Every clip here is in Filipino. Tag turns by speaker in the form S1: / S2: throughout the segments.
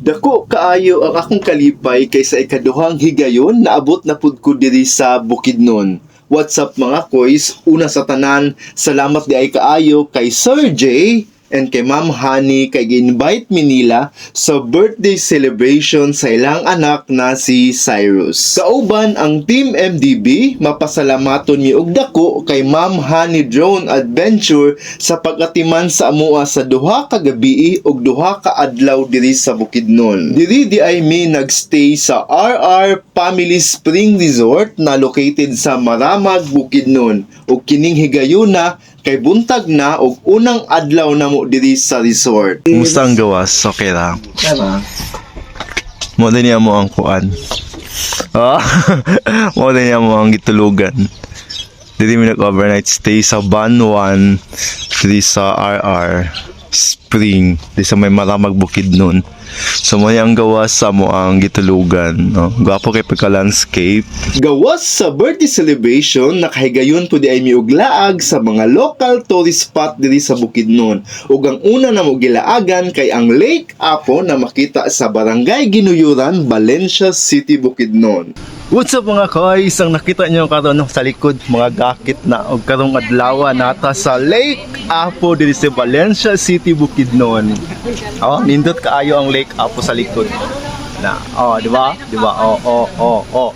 S1: Dako kaayo ang akong kalipay kaysa ikaduhang higayon naabot na pud ko diri sa Bukidnon. What's up mga koys? Una sa tanan, salamat di ay kaayo kay Sir J and kay Ma'am Honey kay gi-invite mi nila sa birthday celebration sa ilang anak na si Cyrus. Kauban ang Team MDB, mapasalamaton mi og dako kay Ma'am Honey Drone Adventure sa pagatiman sa amua sa duha ka gabi ug duha ka adlaw diri sa Bukidnon. Diri di ay mi nagstay sa RR Family Spring Resort na located sa Maramag, Bukidnon. Ug kining higayuna kay buntag na og unang adlaw na mo diri sa resort.
S2: Kumusta ang gawas? Okay lang.
S1: Tama.
S2: Mo din mo ang kuan. Ah, mo din mo ang gitulugan. Dili mi nag-overnight stay sa Ban 1 diri sa RR Spring di sa may maramag bukid nun. So mo ang gawas sa mo ang gitulugan. No? Gwapo kay pagka landscape.
S1: Gawas sa birthday celebration, nakahigayon po di ay miuglaag sa mga local tourist spot diri sa Bukidnon. Ug ang una na mo gilaagan kay ang Lake Apo na makita sa Barangay Ginuyuran, Valencia City, Bukidnon.
S2: What's up mga koys? Ang nakita nyo karon no, sa likod, mga gakit na og karong adlaw nata sa Lake Apo diri sa Valencia City, Bukidnon. Oh, nindot kaayo ang Lake Apo sa likod. Na, oh, di ba? Di ba? Oh, oh, oh, oh.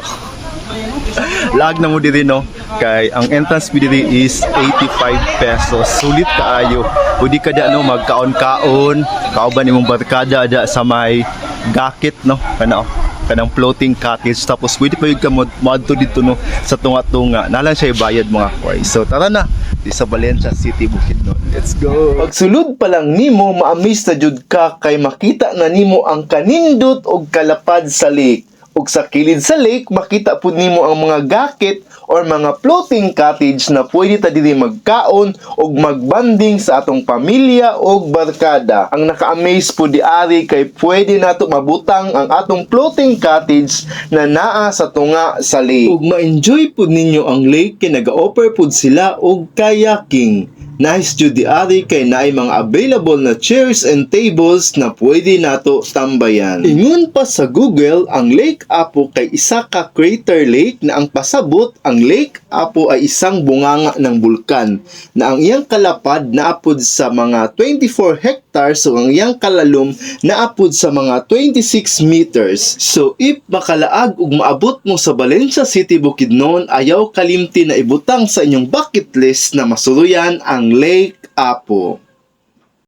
S2: Lag na mo diri no kay ang entrance fee diri is 85 pesos. Sulit kaayo. Pwede ka da no magkaon-kaon, kauban imong barkada da sa may gakit no. Kana oh kanang floating cottage tapos pwede pa yung ka mod modto dito no sa tunga-tunga nalang siya ibayad mga koy so tara na di sa Valencia City Bukidnon let's go
S1: Pagsulod pa lang nimo, maamis na jud ka kay makita na nimo ang kanindot og kalapad sa lake. Ug sa kilid sa lake, makita pud nimo ang mga gakit or mga floating cottage na pwede ta diri magkaon ug magbanding sa atong pamilya ug barkada. Ang naka-amaze po di ari kay pwede nato mabutang ang atong floating cottage na naa sa tunga sa lake. Ug ma-enjoy pud ninyo ang lake kay naga-offer pud sila og kayaking. Nice jud di ari kay naay mga available na chairs and tables na pwede nato tambayan. Ingon pa sa Google, ang Lake Apo kay isa ka crater lake na ang pasabot ang Lake Apo ay isang bunganga ng bulkan na ang iyang kalapad naapod sa mga 24 hectares o ang iyang kalalom naapod sa mga 26 meters. So if makalaag ug maabot mo sa Valencia City Bukidnon, ayaw kalimti na ibutang sa inyong bucket list na masuruyan ang Lake Apo.